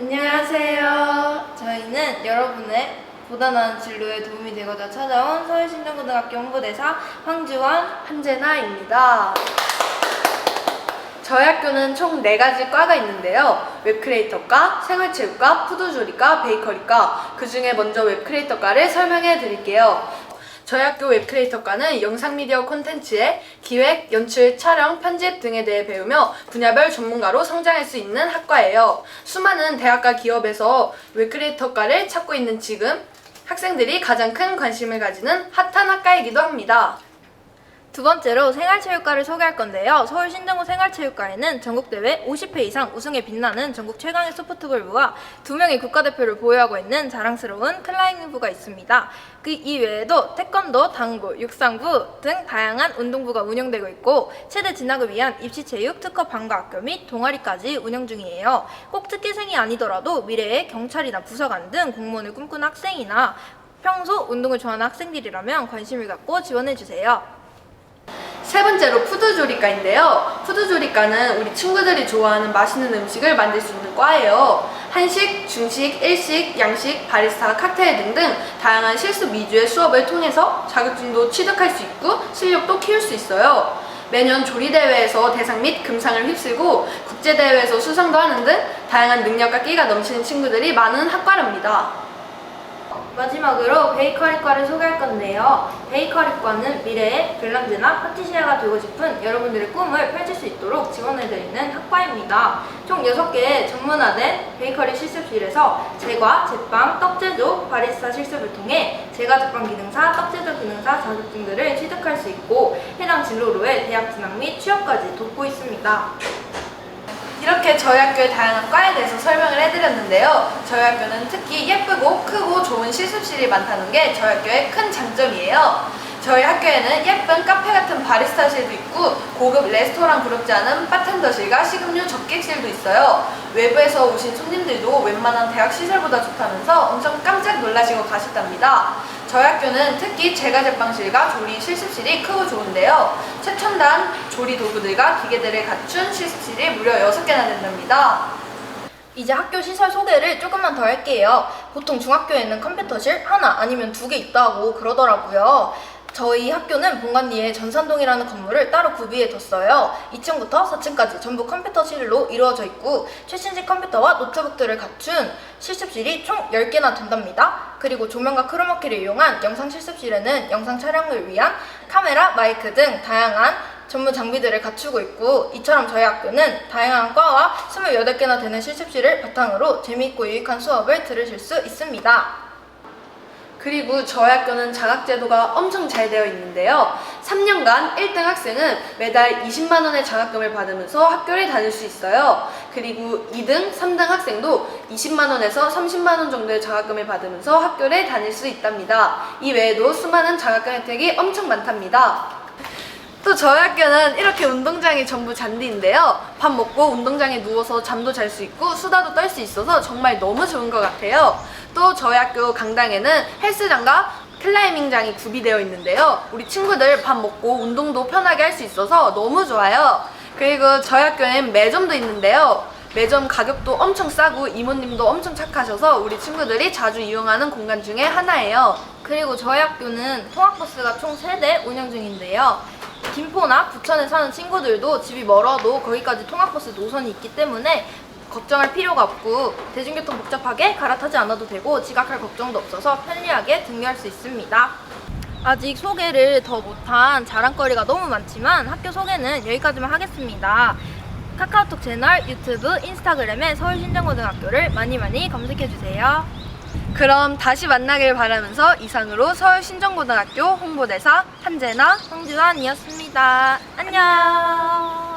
안녕하세요. 저희는 여러분의 보다 나은 진로에 도움이 되고자 찾아온 서울신정고등학교 홍보대사 황주원, 한재나입니다. 저희 학교는 총 4가지 과가 있는데요. 웹크리에이터과, 생활체육과, 푸드조리과, 베이커리과. 그 중에 먼저 웹크리에이터과를 설명해 드릴게요. 저희 학교 웹크리에이터과는 영상미디어 콘텐츠의 기획, 연출, 촬영, 편집 등에 대해 배우며 분야별 전문가로 성장할 수 있는 학과예요. 수많은 대학과 기업에서 웹크리에이터과를 찾고 있는 지금 학생들이 가장 큰 관심을 가지는 핫한 학과이기도 합니다. 두 번째로 생활체육과를 소개할 건데요. 서울 신정고 생활체육과에는 전국대회 50회 이상 우승에 빛나는 전국 최강의 소프트볼부와 두 명의 국가대표를 보유하고 있는 자랑스러운 클라이밍부가 있습니다. 그 이외에도 태권도, 당구, 육상부 등 다양한 운동부가 운영되고 있고 최대 진학을 위한 입시체육 특허 방과학교 및 동아리까지 운영 중이에요. 꼭 특기생이 아니더라도 미래에 경찰이나 부사관 등 공무원을 꿈꾸는 학생이나 평소 운동을 좋아하는 학생들이라면 관심을 갖고 지원해주세요. 세 번째로 푸드조리과인데요. 푸드조리과는 우리 친구들이 좋아하는 맛있는 음식을 만들 수 있는 과예요. 한식, 중식, 일식, 양식, 바리스타, 칵테일 등등 다양한 실습 위주의 수업을 통해서 자격증도 취득할 수 있고 실력도 키울 수 있어요. 매년 조리대회에서 대상 및 금상을 휩쓸고 국제대회에서 수상도 하는 등 다양한 능력과 끼가 넘치는 친구들이 많은 학과랍니다. 마지막으로 베이커리과를 소개할 건데요. 베이커리과는 미래의 벨람제나 파티시아가 되고 싶은 여러분들의 꿈을 펼칠 수 있도록 지원해드리는 학과입니다. 총 6개의 전문화된 베이커리 실습실에서 제과, 제빵, 떡제조, 바리스타 실습을 통해 제과, 제빵 기능사, 떡제조 기능사 자격증들을 취득할 수 있고 해당 진로로의 대학 진학 및 취업까지 돕고 있습니다. 이렇게 저희 학교의 다양한 과에 대해서 설명을 해드렸는데요. 저희 학교는 특히 예쁘고 크고 좋은 실습실이 많다는 게 저희 학교의 큰 장점이에요. 저희 학교에는 예쁜 카페 같은 바리스타실도 있고 고급 레스토랑 부럽지 않은 바텐더실과 식음료 접객실도 있어요. 외부에서 오신 손님들도 웬만한 대학 시설보다 좋다면서 엄청 깜짝 놀라시고 가셨답니다. 저희 학교는 특히 제과 제빵실과 조리 실습실이 크고 좋은데요. 최첨단 조리 도구들과 기계들을 갖춘 실습실이 무려 6개나 된답니다. 이제 학교 시설 소개를 조금만 더 할게요. 보통 중학교에는 컴퓨터실 하나 아니면 두 개 있다고 그러더라고요. 저희 학교는 본관리에 전산동이라는 건물을 따로 구비해 뒀어요. 2층부터 4층까지 전부 컴퓨터실로 이루어져 있고 최신식 컴퓨터와 노트북들을 갖춘 실습실이 총 10개나 된답니다. 그리고 조명과 크로마키를 이용한 영상 실습실에는 영상 촬영을 위한 카메라, 마이크 등 다양한 전문 장비들을 갖추고 있고 이처럼 저희 학교는 다양한 과와 28개나 되는 실습실을 바탕으로 재미있고 유익한 수업을 들으실 수 있습니다. 그리고 저희 학교는 장학제도가 엄청 잘 되어 있는데요. 3년간 1등 학생은 매달 20만 원의 장학금을 받으면서 학교를 다닐 수 있어요. 그리고 2등, 3등 학생도 20만 원에서 30만 원 정도의 장학금을 받으면서 학교를 다닐 수 있답니다. 이 외에도 수많은 장학금 혜택이 엄청 많답니다. 또 저희 학교는 이렇게 운동장이 전부 잔디인데요. 밥 먹고 운동장에 누워서 잠도 잘 수 있고 수다도 떨 수 있어서 정말 너무 좋은 것 같아요. 또 저희 학교 강당에는 헬스장과 클라이밍장이 구비되어 있는데요. 우리 친구들 밥 먹고 운동도 편하게 할 수 있어서 너무 좋아요. 그리고 저희 학교엔 매점도 있는데요. 매점 가격도 엄청 싸고 이모님도 엄청 착하셔서 우리 친구들이 자주 이용하는 공간 중에 하나예요. 그리고 저희 학교는 통학버스가 총 3대 운영 중인데요. 김포나 부천에 사는 친구들도 집이 멀어도 거기까지 통학버스 노선이 있기 때문에 걱정할 필요가 없고 대중교통 복잡하게 갈아타지 않아도 되고 지각할 걱정도 없어서 편리하게 등교할 수 있습니다. 아직 소개를 더 못한 자랑거리가 너무 많지만 학교 소개는 여기까지만 하겠습니다. 카카오톡 채널, 유튜브, 인스타그램에 서울신정고등학교를 많이 많이 검색해주세요. 그럼 다시 만나길 바라면서 이상으로 서울 신정고등학교 홍보대사 한재나 성주환이었습니다. 안녕.